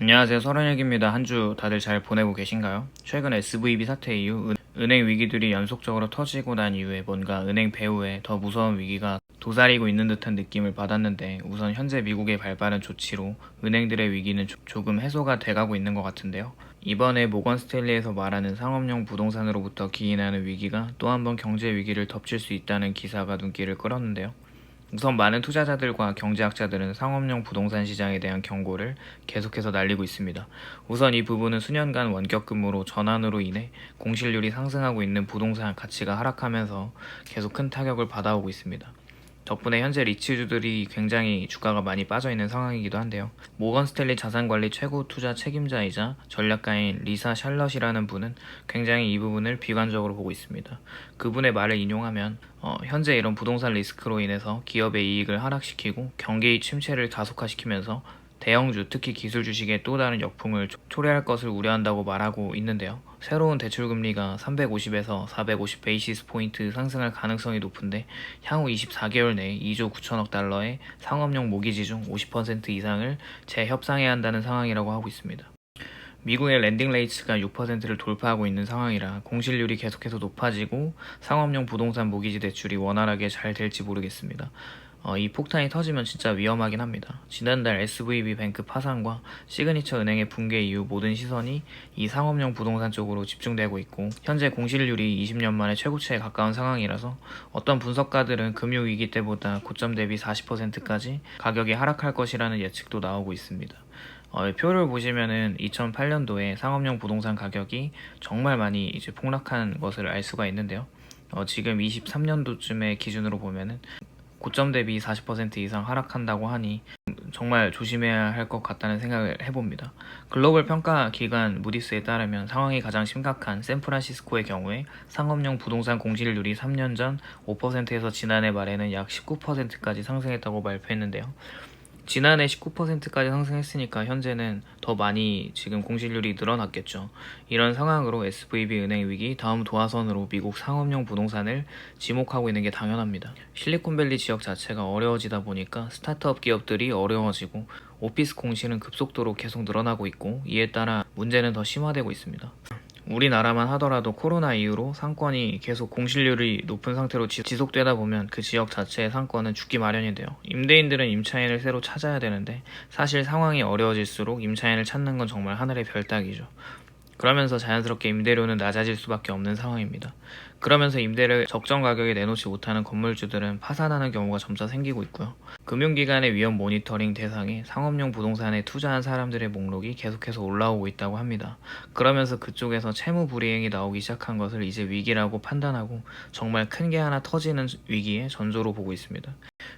안녕하세요. 서른혁입니다. 한 주 다들 잘 보내고 계신가요? 최근 SVB 사태 이후 은- 은행 위기들이 연속적으로 터지고 난 이후에 뭔가 은행 배후에 더 무서운 위기가 도사리고 있는 듯한 느낌을 받았는데 우선 현재 미국의 발빠른 조치로 은행들의 위기는 조- 조금 해소가 돼가고 있는 것 같은데요. 이번에 모건 스탠리에서 말하는 상업용 부동산으로부터 기인하는 위기가 또 한 번 경제 위기를 덮칠 수 있다는 기사가 눈길을 끌었는데요. 우선 많은 투자자들과 경제학자들은 상업용 부동산 시장에 대한 경고를 계속해서 날리고 있습니다. 우선 이 부분은 수년간 원격 근무로 전환으로 인해 공실률이 상승하고 있는 부동산 가치가 하락하면서 계속 큰 타격을 받아오고 있습니다. 덕분에 현재 리츠주들이 굉장히 주가가 많이 빠져 있는 상황이기도 한데요. 모건 스탠리 자산관리 최고 투자 책임자이자 전략가인 리사 샬럿이라는 분은 굉장히 이 부분을 비관적으로 보고 있습니다. 그분의 말을 인용하면 어, 현재 이런 부동산 리스크로 인해서 기업의 이익을 하락시키고 경기의 침체를 가속화시키면서 대형주, 특히 기술 주식에 또 다른 역풍을 초- 초래할 것을 우려한다고 말하고 있는데요. 새로운 대출 금리가 350에서 450 베이시스 포인트 상승할 가능성이 높은데 향후 24개월 내에 2조 9천억 달러의 상업용 모기지 중 50% 이상을 재협상해야 한다는 상황이라고 하고 있습니다. 미국의 랜딩 레이츠가 6%를 돌파하고 있는 상황이라 공실률이 계속해서 높아지고 상업용 부동산 모기지 대출이 원활하게 잘 될지 모르겠습니다. 어, 이 폭탄이 터지면 진짜 위험하긴 합니다. 지난달 SVB 뱅크 파산과 시그니처 은행의 붕괴 이후 모든 시선이 이 상업용 부동산 쪽으로 집중되고 있고 현재 공실률이 20년 만에 최고치에 가까운 상황이라서 어떤 분석가들은 금융위기 때보다 고점 대비 40%까지 가격이 하락할 것이라는 예측도 나오고 있습니다. 어, 표를 보시면은 2008년도에 상업용 부동산 가격이 정말 많이 이제 폭락한 것을 알 수가 있는데요. 어, 지금 23년도쯤의 기준으로 보면은 고점 대비 40% 이상 하락한다고 하니 정말 조심해야 할 것 같다는 생각을 해봅니다. 글로벌 평가 기관 무디스에 따르면 상황이 가장 심각한 샌프란시스코의 경우에 상업용 부동산 공실률이 3년 전 5%에서 지난해 말에는 약 19%까지 상승했다고 발표했는데요. 지난해 19%까지 상승했으니까 현재는 더 많이 지금 공실률이 늘어났겠죠. 이런 상황으로 SVB 은행 위기 다음 도화선으로 미국 상업용 부동산을 지목하고 있는 게 당연합니다. 실리콘밸리 지역 자체가 어려워지다 보니까 스타트업 기업들이 어려워지고 오피스 공실은 급속도로 계속 늘어나고 있고 이에 따라 문제는 더 심화되고 있습니다. 우리나라만 하더라도 코로나 이후로 상권이 계속 공실률이 높은 상태로 지- 지속되다 보면 그 지역 자체의 상권은 죽기 마련이 돼요. 임대인들은 임차인을 새로 찾아야 되는데 사실 상황이 어려워질수록 임차인을 찾는 건 정말 하늘의 별따기죠. 그러면서 자연스럽게 임대료는 낮아질 수밖에 없는 상황입니다. 그러면서 임대를 적정 가격에 내놓지 못하는 건물주들은 파산하는 경우가 점차 생기고 있고요. 금융기관의 위험 모니터링 대상에 상업용 부동산에 투자한 사람들의 목록이 계속해서 올라오고 있다고 합니다. 그러면서 그쪽에서 채무 불이행이 나오기 시작한 것을 이제 위기라고 판단하고 정말 큰 게 하나 터지는 위기의 전조로 보고 있습니다.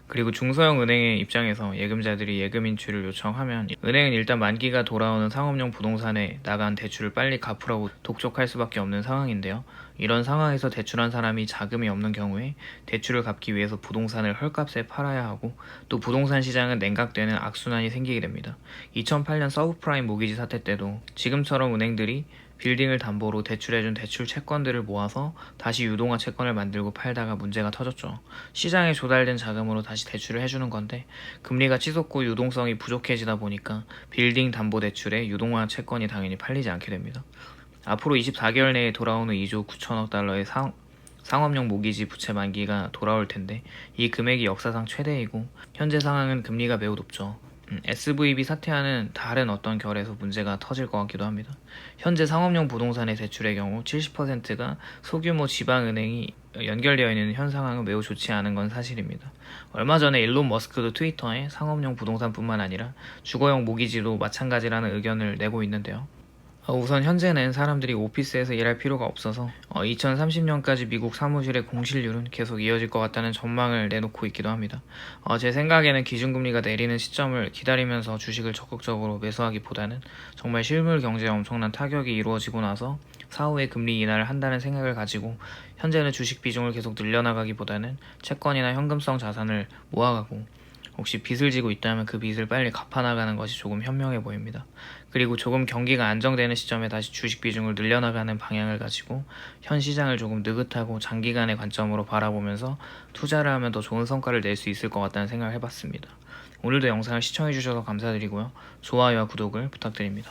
그리고 중소형 은행의 입장에서 예금자들이 예금 인출을 요청하면 은행은 일단 만기가 돌아오는 상업용 부동산에 나간 대출을 빨리 갚으라고 독촉할 수밖에 없는 상황인데요. 이런 상황에서 대출한 사람이 자금이 없는 경우에 대출을 갚기 위해서 부동산을 헐값에 팔아야 하고 또 부동산 시장은 냉각되는 악순환이 생기게 됩니다. 2008년 서브프라임 모기지 사태 때도 지금처럼 은행들이 빌딩을 담보로 대출해준 대출 채권들을 모아서 다시 유동화 채권을 만들고 팔다가 문제가 터졌죠. 시장에 조달된 자금으로 다시 대출을 해주는 건데 금리가 치솟고 유동성이 부족해지다 보니까 빌딩 담보 대출에 유동화 채권이 당연히 팔리지 않게 됩니다. 앞으로 24개월 내에 돌아오는 2조 9천억 달러의 상, 상업용 모기지 부채 만기가 돌아올 텐데 이 금액이 역사상 최대이고 현재 상황은 금리가 매우 높죠. 음, SVB 사태와는 다른 어떤 결에서 문제가 터질 것 같기도 합니다. 현재 상업용 부동산의 대출의 경우 70%가 소규모 지방은행이 연결되어 있는 현 상황은 매우 좋지 않은 건 사실입니다. 얼마 전에 일론 머스크도 트위터에 상업용 부동산뿐만 아니라 주거용 모기지도 마찬가지라는 의견을 내고 있는데요. 어, 우선 현재는 사람들이 오피스에서 일할 필요가 없어서 2030년까지 미국 사무실의 공실률은 계속 이어질 것 같다는 전망을 내놓고 있기도 합니다. 어, 제 생각에는 기준금리가 내리는 시점을 기다리면서 주식을 적극적으로 매수하기보다는 정말 실물 경제에 엄청난 타격이 이루어지고 나서 사후에 금리 인하를 한다는 생각을 가지고 현재는 주식 비중을 계속 늘려나가기보다는 채권이나 현금성 자산을 모아가고 혹시 빚을 지고 있다면 그 빚을 빨리 갚아나가는 것이 조금 현명해 보입니다. 그리고 조금 경기가 안정되는 시점에 다시 주식 비중을 늘려나가는 방향을 가지고 현 시장을 조금 느긋하고 장기간의 관점으로 바라보면서 투자를 하면 더 좋은 성과를 낼 수 있을 것 같다는 생각을 해봤습니다. 오늘도 영상을 시청해주셔서 감사드리고요. 좋아요와 구독을 부탁드립니다.